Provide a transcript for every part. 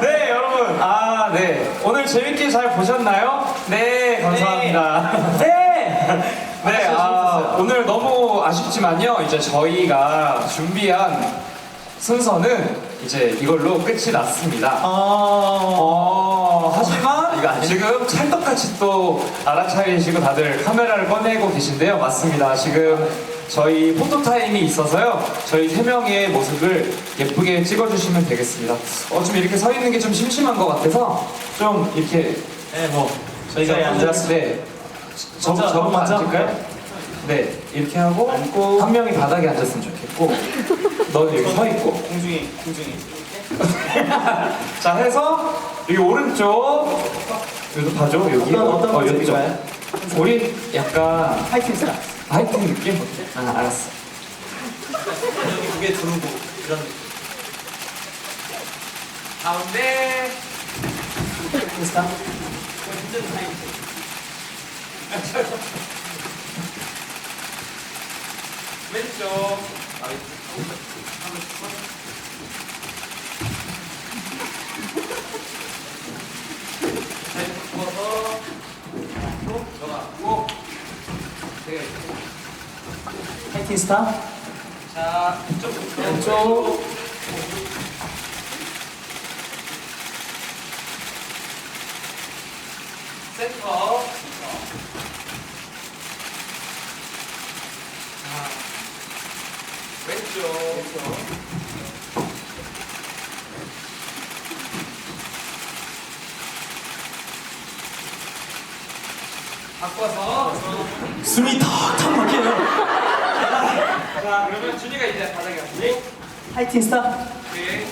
네 여러분. 아 네 오늘 재밌게 잘 보셨나요? 네 감사합니다. 네! 네 아, 오늘 너무 아쉽지만요 이제 저희가 준비한 순서는 이제 이걸로 끝이 났습니다. 어, 하지만 이거? 지금 찰떡같이 또 알아차리시고 다들 카메라를 꺼내고 계신데요. 맞습니다. 지금 저희 포토타임이 있어서요. 저희 세 명의 모습을 예쁘게 찍어주시면 되겠습니다. 어, 좀 이렇게 서 있는 게 좀 심심한 것 같아서 좀 이렇게 네, 뭐. 저희가 저희 앉았을 때 저, 먼저, 저부터 먼저 앉을까요? 네, 이렇게 하고 한 명이 바닥에 앉았으면 좋겠고 너는 여기 서 있고 공중에, 공중에. 자 해서 여기 오른쪽 여기도 봐줘 여기 어떤, 어떤 어. 좋아요? 우리 약간 파이팅 스타. 하이틴 느낌? 아 알았어 여기 무게 두르고, 이런 느낌. 가운데 파이팅 스타. 왼쪽 접어서 들어가고 네. 스타. 자 이쪽부터 왼쪽. 센터 자, 왼쪽 바꿔서 숨이 턱턱 막혀요. 자 그러면 준이가 이제 바닥에 앉고 파이팅 스타. 오케이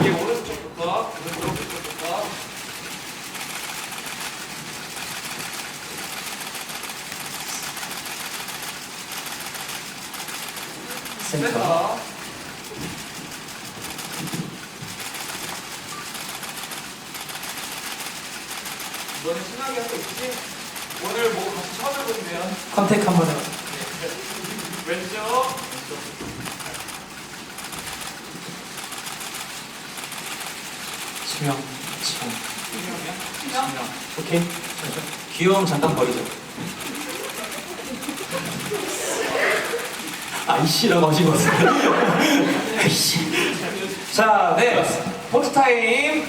이게 오른쪽부터 오른쪽부터 센터. 센터 너는 신나게 하고 있지? 오늘 뭐 같이 처음 해보면 컨택 한번 해요. 왼쪽 지명. 지명. 신나게 오케이. 귀여움 잠깐 버리죠. 아이씨라고 하신 것 같습니다. 아이씨. 자, 네. 포토 타임.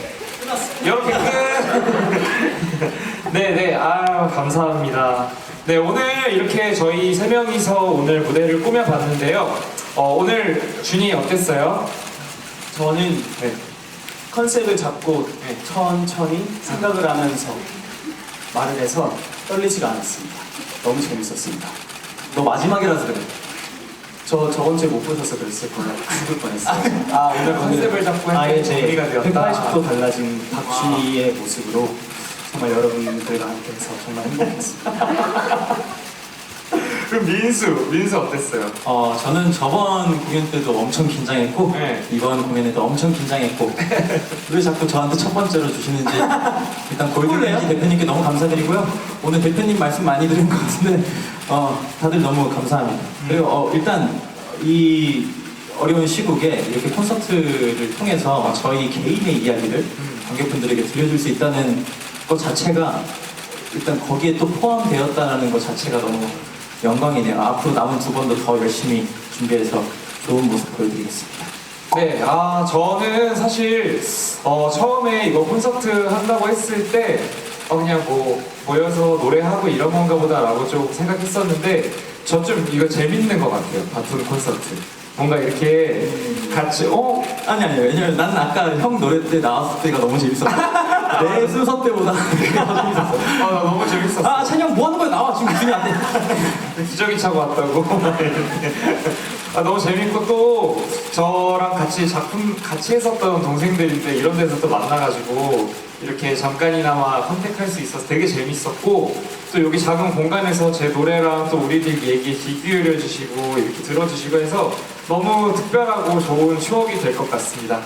이렇게 끝. 네, 네. 아유, 감사합니다. 네, 오늘 이렇게 저희 세 명이서 오늘 무대를 꾸며봤는데요. 어, 오늘 준이 어땠어요? 저는 네. 컨셉을 잡고 네. 천천히 생각을 하면서 말을 해서 떨리지가 않았습니다. 너무 재밌었습니다. 너 마지막이라서 그래. 저 저번 주에 못 보셔서 그랬을 거예요. 죽을 뻔했어요. 아, 오늘 컨셉을 잡고 아예 했더니 제 정리가 되었다. 180도 달라진 박준희의 모습으로 정말 여러분들과 함께해서 정말 행복했습니다. 그럼 민수, 민수 어땠어요? 어, 저는 저번 공연 때도 엄청 긴장했고 네. 이번 공연에도 엄청 긴장했고 왜 자꾸 저한테 첫 번째로 주시는지 일단 골든레이 대표님께 너무 감사드리고요 오늘 대표님 말씀 많이 들은 것 같은데 어, 다들 너무 감사합니다 그리고 어, 일단 이 어려운 시국에 이렇게 콘서트를 통해서 저희 개인의 이야기를 관객분들에게 들려줄 수 있다는 것 자체가 일단 거기에 또 포함되었다는 것 자체가 너무 영광이네요. 앞으로 남은 두 번도 더 열심히 준비해서 좋은 모습 보여드리겠습니다. 네, 아 저는 사실 어, 처음에 이거 콘서트 한다고 했을 때 어, 그냥 뭐 모여서 노래하고 이런 건가 보다라고 좀 생각했었는데 저 좀 이거 재밌는 것 같아요. 바쁜 콘서트. 뭔가 이렇게 같이 어 아니 아니 왜냐면 나는 아까 형 노래 때 나왔을 때가 너무 재밌었어. 내 순서 때보다. 아, 나 너무 재밌었어. 아 찬영 뭐 하는 거야 나와 지금 준이 안 돼. 기저귀 차고 왔다고. 아, 너무 재밌고 또 저랑 같이 작품 같이 했었던 동생들인데 이런 데서 또 만나가지고 이렇게 잠깐이나마 컨택할 수 있어서 되게 재밌었고 또 여기 작은 공간에서 제 노래랑 또 우리들 얘기에 귀 기울여 주시고 이렇게 들어주시고 해서 너무 특별하고 좋은 추억이 될 것 같습니다.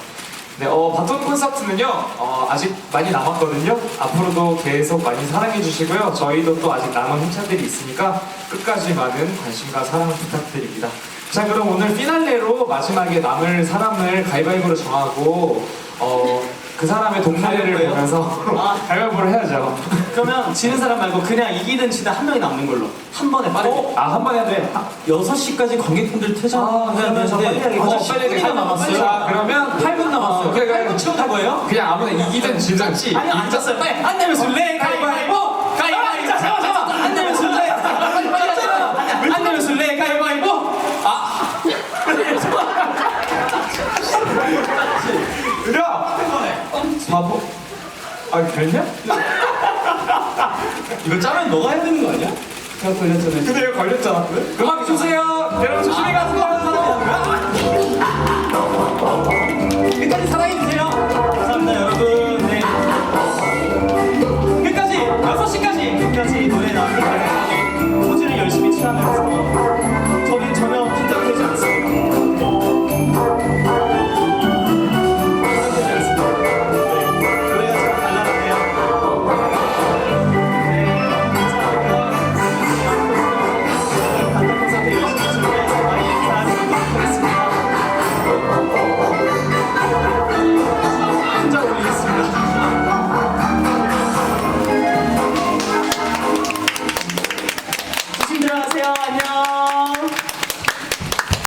네, 어, 바톤 콘서트는요, 어, 아직 많이 남았거든요. 앞으로도 계속 많이 사랑해 주시고요. 저희도 또 아직 남은 행차들이 있으니까 끝까지 많은 관심과 사랑 부탁드립니다. 자, 그럼 오늘 피날레로 마지막에 남을 사람을 가위바위보로 정하고, 어, 그 사람의 동네를? 보면서 아. 가위바위보를 해야죠. 그러면 지는 사람 말고 그냥 이기든 지든 한 명이 남는 걸로 한 번에 빠르게. 어? 아, 한번 해야 돼. 6시까지 관객분들 퇴장해야 아, 그러면 저 빨리 되는데 어, 빨리 10분이나 해야겠다. 남았어요. 자, 그러면 8분 남았어요. 어, 그래, 그래. 8분 채우는 거예요? 그냥 아무나 이기든 지든. 아니 앉았어요. 빨리 안 내면 술래 가위바위보. 가위바위보. 잠깐만 잠깐만. 안 내면 술래. 안 내면 술래 가위바위보. 아. 으랴! 바보. 아, 됐냐? 이거 짜면 너가 해야 되는 거 아니야? 제가 걸렸잖아요. 근데 이거 걸렸잖아. 음악 주세요. 여러분 조심히 가세요.